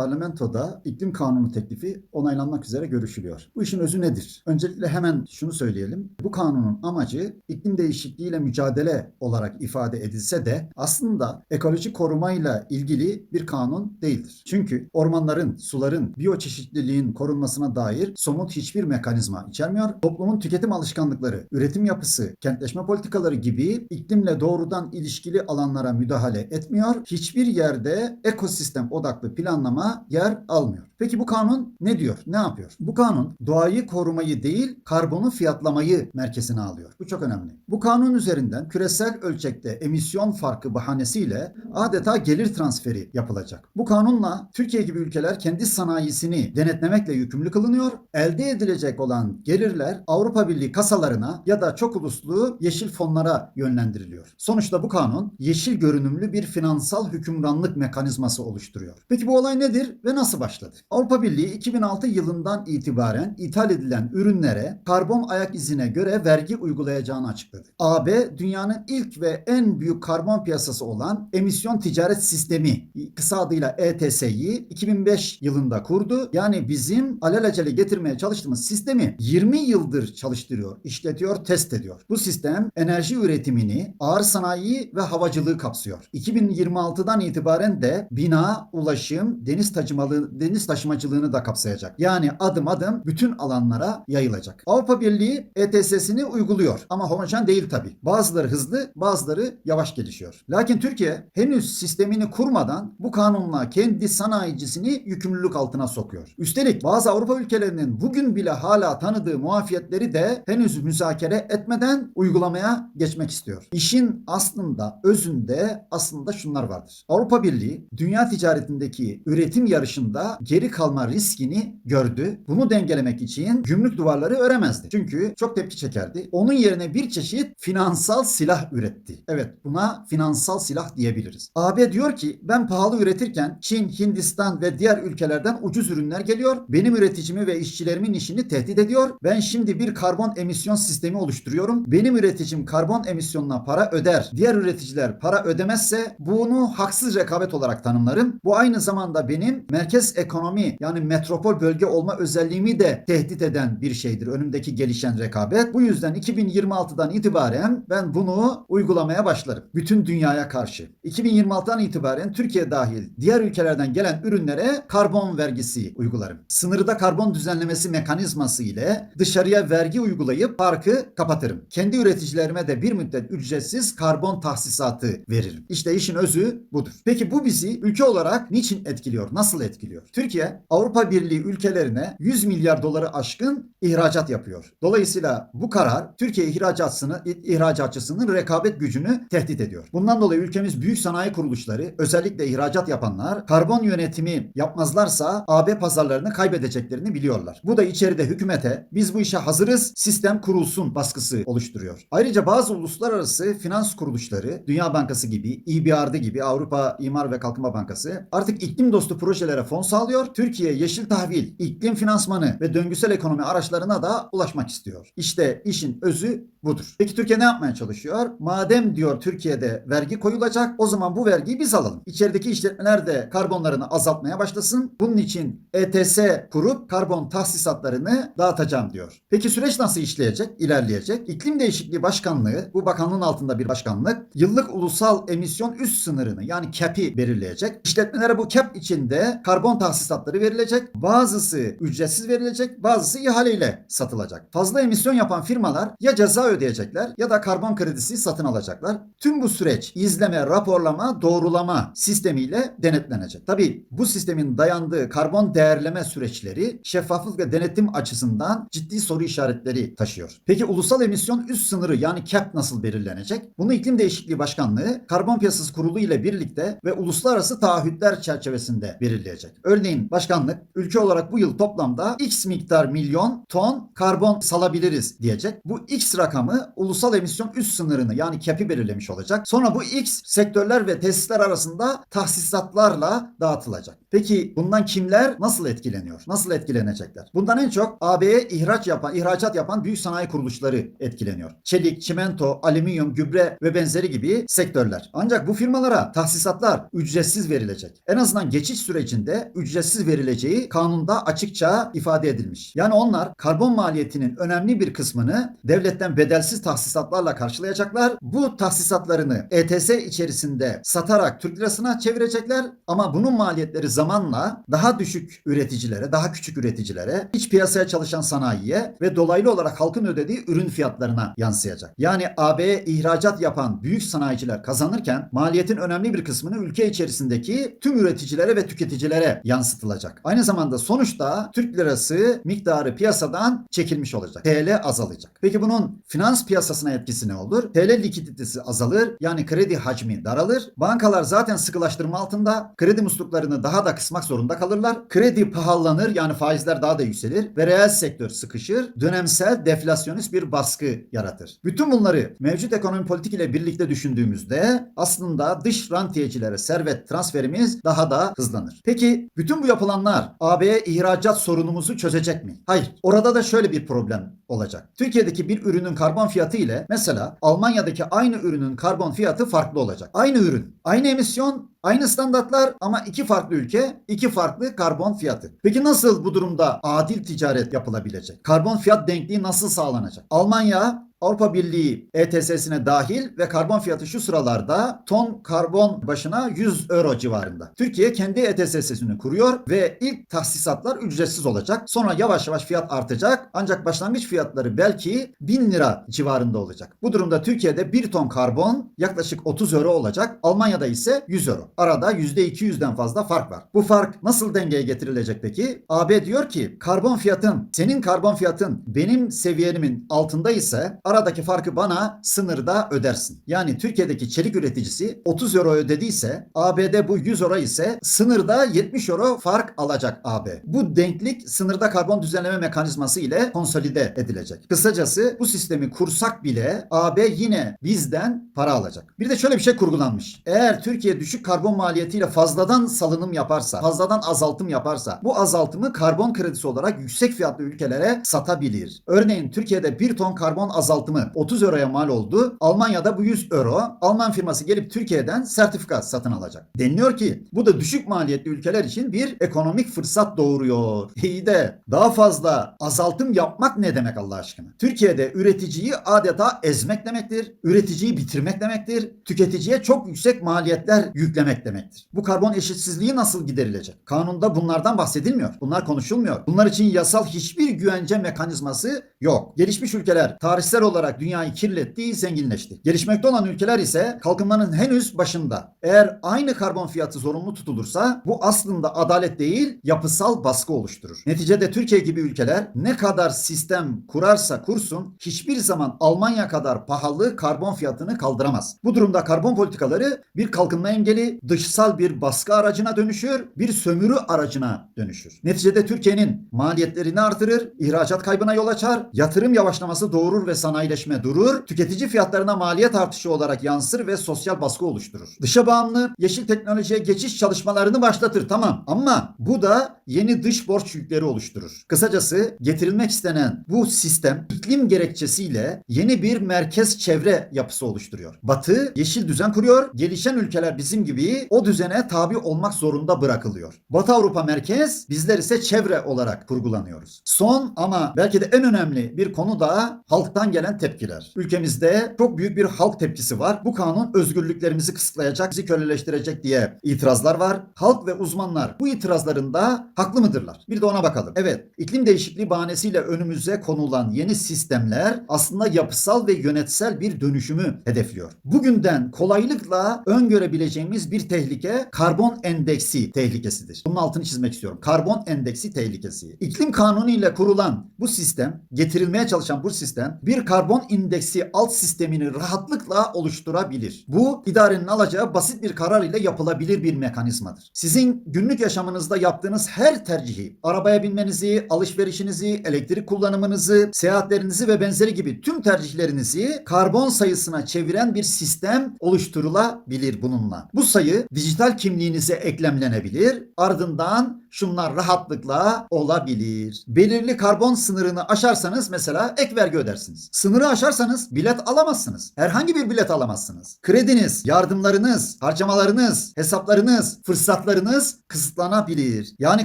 Parlamentoda iklim kanunu teklifi onaylanmak üzere görüşülüyor. Bu işin özü nedir? Öncelikle hemen şunu söyleyelim. Bu kanunun amacı iklim değişikliğiyle mücadele olarak ifade edilse de aslında ekoloji korumayla ilgili bir kanun değildir. Çünkü ormanların, suların, biyoçeşitliliğin korunmasına dair somut hiçbir mekanizma içermiyor. Toplumun tüketim alışkanlıkları, üretim yapısı, kentleşme politikaları gibi iklimle doğrudan ilişkili alanlara müdahale etmiyor. Hiçbir yerde ekosistem odaklı planlama yer almıyor. Peki bu kanun ne diyor? Ne yapıyor? Bu kanun doğayı korumayı değil, karbonu fiyatlamayı merkezine alıyor. Bu çok önemli. Bu kanun üzerinden küresel ölçekte emisyon farkı bahanesiyle adeta gelir transferi yapılacak. Bu kanunla Türkiye gibi ülkeler kendi sanayisini denetlemekle yükümlü kılınıyor. Elde edilecek olan gelirler Avrupa Birliği kasalarına ya da çok uluslu yeşil fonlara yönlendiriliyor. Sonuçta bu kanun yeşil görünümlü bir finansal hükümranlık mekanizması oluşturuyor. Peki bu olay nedir ve nasıl başladı? Avrupa Birliği 2006 yılından itibaren ithal edilen ürünlere karbon ayak izine göre vergi uygulayacağını açıkladı. AB dünyanın ilk ve en büyük karbon piyasası olan emisyon ticaret sistemi kısa adıyla ETS'yi 2005 yılında kurdu. Yani bizim alelacele getirmeye çalıştığımız sistemi 20 yıldır çalıştırıyor, işletiyor, test ediyor. Bu sistem enerji üretimini, ağır sanayi ve havacılığı kapsıyor. 2026'dan itibaren de bina, ulaşım, deniz taşımalı, deniz taşımacılığını da kapsayacak. Yani adım adım bütün alanlara yayılacak. Avrupa Birliği ETS'sini uyguluyor ama homojen değil tabi. Bazıları hızlı, bazıları yavaş gelişiyor. Lakin Türkiye henüz sistemini kurmadan bu kanunla kendi sanayicisini yükümlülük altına sokuyor. Üstelik bazı Avrupa ülkelerinin bugün bile hala tanıdığı muafiyetleri de henüz müzakere etmeden uygulamaya geçmek istiyor. İşin aslında özünde aslında şunlar vardır. Avrupa Birliği dünya ticaretindeki üretim yarışında geri kalma riskini gördü. Bunu dengelemek için gümrük duvarları öremezdi. Çünkü çok tepki çekerdi. Onun yerine bir çeşit finansal silah üretti. Evet buna finansal silah diyebiliriz. AB diyor ki ben pahalı üretirken Çin, Hindistan ve diğer ülkelerden ucuz ürünler geliyor. Benim üreticimi ve işçilerimin işini tehdit ediyor. Ben şimdi bir karbon emisyon sistemi oluşturuyorum. Benim üreticim karbon emisyonuna para öder. Diğer üreticiler para ödemezse bunu haksız rekabet olarak tanımlarım. Bu aynı zamanda benim merkez ekonomi yani metropol bölge olma özelliğimi de tehdit eden bir şeydir. Önümdeki gelişen rekabet. Bu yüzden 2026'dan itibaren ben bunu uygulamaya başlarım. Bütün dünyaya karşı. 2026'dan itibaren Türkiye dahil diğer ülkelerden gelen ürünlere karbon vergisi uygularım. Sınırda karbon düzenlemesi mekanizması ile dışarıya vergi uygulayıp farkı kapatırım. Kendi üreticilerime de bir müddet ücretsiz karbon tahsisatı veririm. İşte işin özü budur. Peki bu bizi ülke olarak niçin etkiliyor? Nasıl etkiliyor? Türkiye Avrupa Birliği ülkelerine 100 milyar doları aşkın ihracat yapıyor. Dolayısıyla bu karar Türkiye ihracatçısını, ihracatçısının rekabet gücünü tehdit ediyor. Bundan dolayı ülkemiz büyük sanayi kuruluşları özellikle ihracat yapanlar karbon yönetimi yapmazlarsa AB pazarlarını kaybedeceklerini biliyorlar. Bu da içeride hükümete biz bu işe hazırız sistem kurulsun baskısı oluşturuyor. Ayrıca bazı uluslararası finans kuruluşları Dünya Bankası gibi, EBRD gibi Avrupa İmar ve Kalkınma Bankası artık iklim dostu projelere fon sağlıyor. Türkiye yeşil tahvil, iklim finansmanı ve döngüsel ekonomi araçlarına da ulaşmak istiyor. İşte işin özü budur. Peki Türkiye ne yapmaya çalışıyor? Madem diyor Türkiye'de vergi koyulacak o zaman bu vergiyi biz alalım. İçerideki işletmeler de karbonlarını azaltmaya başlasın. Bunun için ETS kurup karbon tahsisatlarını dağıtacağım diyor. Peki süreç nasıl işleyecek, ilerleyecek? İklim Değişikliği Başkanlığı, bu bakanlığın altında bir başkanlık, yıllık ulusal emisyon üst sınırını yani CAP'i belirleyecek. İşletmelere bu CAP içinde karbon tahsisatları verilecek. Bazısı ücretsiz verilecek, bazısı ihaleyle satılacak. Fazla emisyon yapan firmalar ya ceza ödeyecekler ya da karbon kredisi satın alacaklar. Tüm bu süreç izleme, raporlama, doğrulama sistemiyle denetlenecek. Tabii bu sistemin dayandığı karbon değerleme süreçleri şeffaflık ve denetim açısından ciddi soru işaretleri taşıyor. Peki ulusal emisyon üst sınırı yani CAP nasıl belirlenecek? Bunu İklim Değişikliği Başkanlığı Karbon Piyasası Kurulu ile birlikte ve uluslararası taahhütler çerçevesinde belirleyecek. Örneğin başkanlık ülke olarak bu yıl toplamda X miktar milyon ton karbon salabiliriz diyecek. Bu X rakamı ulusal emisyon üst sınırını yani CAP'i belirlemiş olacak. Sonra bu X sektörler ve tesisler arasında tahsisatlarla dağıtılacak. Peki bundan kimler nasıl etkileniyor? Nasıl etkilenecekler? Bundan en çok AB'ye ihraç yapan, ihracat yapan büyük sanayi kuruluşları etkileniyor. Çelik, çimento, alüminyum, gübre ve benzeri gibi sektörler. Ancak bu firmalara tahsisatlar ücretsiz verilecek. En azından geçiş sürecinde ücretsiz verileceği kanunda açıkça ifade edilmiş. Yani onlar karbon maliyetinin önemli bir kısmını devletten bedelsiz tahsisatlarla karşılayacaklar. Bu tahsisatlarını ETS içerisinde satarak Türk lirasına çevirecekler ama bunun maliyetleri zamanla daha düşük üreticilere, daha küçük üreticilere, iç piyasaya çalışan sanayiye ve dolaylı olarak halkın ödediği ürün fiyatlarına yansıyacak. Yani AB'ye ihracat yapan büyük sanayiciler kazanırken maliyetin önemli bir kısmını ülke içerisindeki tüm üreticilere ve tüketicilere yansıtılacak. Aynı zamanda sonuçta Türk lirası miktarı piyasadan çekilmiş olacak. TL azalacak. Peki bunun finans piyasasına etkisi ne olur? TL likiditesi azalır. Yani kredi hacmi daralır. Bankalar zaten sıkılaştırma altında. Kredi musluklarını daha da kısmak zorunda kalırlar. Kredi pahalanır yani faizler daha da yükselir ve reel sektör sıkışır. Dönemsel deflasyonist bir baskı yaratır. Bütün bunları mevcut ekonomi politik ile birlikte düşündüğümüzde aslında dış rantiyecilere servet transferimiz daha da hızlanır. Peki bütün bu yapılanlar AB'ye ihracat sorunumuzu çözecek mi? Hayır. Orada da şöyle bir problem olacak. Türkiye'deki bir ürünün karbon fiyatı ile mesela Almanya'daki aynı ürünün karbon fiyatı farklı olacak. Aynı ürün, aynı emisyon, Aynı standartlar ama iki farklı ülke, iki farklı karbon fiyatı. Peki nasıl bu durumda adil ticaret yapılabilecek? Karbon fiyat denkliği nasıl sağlanacak? Almanya Avrupa Birliği ETS'sine dahil ve karbon fiyatı şu sıralarda ton karbon başına 100 euro civarında. Türkiye kendi ETS'sini kuruyor ve ilk tahsisatlar ücretsiz olacak. Sonra yavaş yavaş fiyat artacak. Ancak başlangıç fiyatları belki 1000 lira civarında olacak. Bu durumda Türkiye'de 1 ton karbon yaklaşık 30 euro olacak. Almanya'da ise 100 euro. Arada %200'den fazla fark var. Bu fark nasıl dengeye getirilecek peki? AB diyor ki karbon fiyatın, senin karbon fiyatın benim seviyenimin altında ise aradaki farkı bana sınırda ödersin. Yani Türkiye'deki çelik üreticisi 30 euro ödediyse AB'de bu 100 euro ise sınırda 70 euro fark alacak AB. Bu denklik sınırda karbon düzenleme mekanizması ile konsolide edilecek. Kısacası bu sistemi kursak bile AB yine bizden para alacak. Bir de şöyle bir şey kurgulanmış. Eğer Türkiye düşük karbon maliyetiyle fazladan salınım yaparsa, fazladan azaltım yaparsa bu azaltımı karbon kredisi olarak yüksek fiyatlı ülkelere satabilir. Örneğin Türkiye'de 1 ton karbon azaltımı 30 euroya mal oldu. Almanya'da bu 100 euro. Alman firması gelip Türkiye'den sertifika satın alacak. Deniliyor ki bu da düşük maliyetli ülkeler için bir ekonomik fırsat doğuruyor. İyi de daha fazla azaltım yapmak ne demek Allah aşkına? Türkiye'de üreticiyi adeta ezmek demektir. Üreticiyi bitirmek demektir. Tüketiciye çok yüksek maliyetler yüklemek demektir. Bu karbon eşitsizliği nasıl giderilecek? Kanunda bunlardan bahsedilmiyor. Bunlar konuşulmuyor. Bunlar için yasal hiçbir güvence mekanizması yok. Gelişmiş ülkeler tarihsel olarak dünyayı kirletti, zenginleşti. Gelişmekte olan ülkeler ise kalkınmanın henüz başında. Eğer aynı karbon fiyatı zorunlu tutulursa bu aslında adalet değil, yapısal baskı oluşturur. Neticede Türkiye gibi ülkeler ne kadar sistem kurarsa kursun hiçbir zaman Almanya kadar pahalı karbon fiyatını kaldıramaz. Bu durumda karbon politikaları bir kalkınma engeli, dışsal bir baskı aracına dönüşür, bir sömürü aracına dönüşür. Neticede Türkiye'nin maliyetlerini artırır, ihracat kaybına yol açar, yatırım yavaşlaması doğurur ve sanayileşme durur, tüketici fiyatlarına maliyet artışı olarak yansır ve sosyal baskı oluşturur. Dışa bağımlı yeşil teknolojiye geçiş çalışmalarını başlatır tamam ama bu da yeni dış borç yükleri oluşturur. Kısacası getirilmek istenen bu sistem iklim gerekçesiyle yeni bir merkez çevre yapısı oluşturuyor. Batı yeşil düzen kuruyor, gelişen ülkeler bizim gibi o düzene tabi olmak zorunda bırakılıyor. Batı Avrupa merkez, bizler ise çevre olarak kurgulanıyoruz. Son ama belki de en önemli bir konu da halktan gelen tepkiler. Ülkemizde çok büyük bir halk tepkisi var. Bu kanun özgürlüklerimizi kısıtlayacak, bizi köleleştirecek diye itirazlar var. Halk ve uzmanlar bu itirazlarında haklı mıdırlar? Bir de ona bakalım. Evet, iklim değişikliği bahanesiyle önümüze konulan yeni sistemler aslında yapısal ve yönetsel bir dönüşümü hedefliyor. Bugünden kolaylıkla öngörebileceğimiz bir tehlike karbon endeksi tehlikesidir. Bunun altını çizmek istiyorum. Karbon endeksi tehlikesi. İklim kanunu ile kurulan bu sistem, getirilmeye çalışan bu sistem bir karbon indeksi alt sistemini rahatlıkla oluşturabilir. Bu idarenin alacağı basit bir karar ile yapılabilir bir mekanizmadır. Sizin günlük yaşamınızda yaptığınız her tercihi, arabaya binmenizi, alışverişinizi, elektrik kullanımınızı, seyahatlerinizi ve benzeri gibi tüm tercihlerinizi karbon sayısına çeviren bir sistem oluşturulabilir bununla. Bu sayı dijital kimliğinize eklemlenebilir. Ardından şunlar rahatlıkla olabilir. Belirli karbon sınırını aşarsanız mesela ek vergi ödersiniz. Sınırı aşarsanız bilet alamazsınız. Herhangi bir bilet alamazsınız. Krediniz, yardımlarınız, harcamalarınız, hesaplarınız, fırsatlarınız kısıtlanabilir. Yani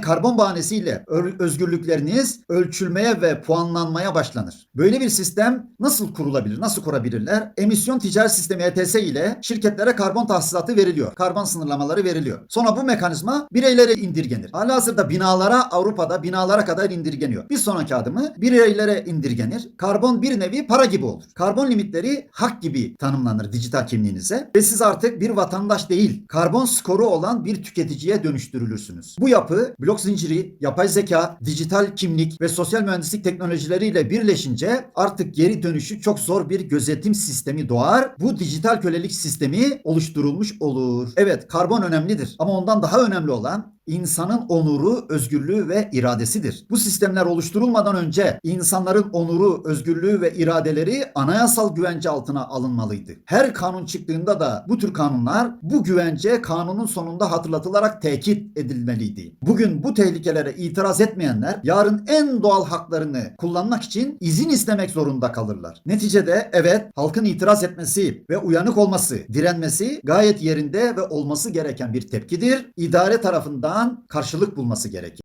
karbon bahanesiyle özgürlükleriniz ölçülmeye ve puanlanmaya başlanır. Böyle bir sistem nasıl kurulabilir? Nasıl kurabilirler? Emisyon ticaret sistemi ETS ile şirketlere karbon tahsisatı veriliyor. Karbon sınırlamaları veriliyor. Sonra bu mekanizma bireylere indirgenir. Halihazırda binalara Avrupa'da binalara kadar indirgeniyor. Bir sonraki adımı bireylere indirgenir. Karbon bir nevi para gibi olur. Karbon limitleri hak gibi tanımlanır dijital kimliğinize ve siz artık bir vatandaş değil, karbon skoru olan bir tüketiciye dönüştürülürsünüz. Bu yapı blok zinciri, yapay zeka, dijital kimlik ve sosyal mühendislik teknolojileriyle birleşince artık geri dönüşü çok zor bir gözetim sistemi doğar. Bu dijital kölelik sistemi oluşturulmuş olur. Evet, karbon önemlidir ama ondan daha önemli olan İnsanın onuru, özgürlüğü ve iradesidir. Bu sistemler oluşturulmadan önce insanların onuru, özgürlüğü ve iradeleri anayasal güvence altına alınmalıydı. Her kanun çıktığında da bu tür kanunlar bu güvence kanunun sonunda hatırlatılarak tekit edilmeliydi. Bugün bu tehlikelere itiraz etmeyenler yarın en doğal haklarını kullanmak için izin istemek zorunda kalırlar. Neticede evet halkın itiraz etmesi ve uyanık olması, direnmesi gayet yerinde ve olması gereken bir tepkidir. İdare tarafından karşılık bulması gerekir.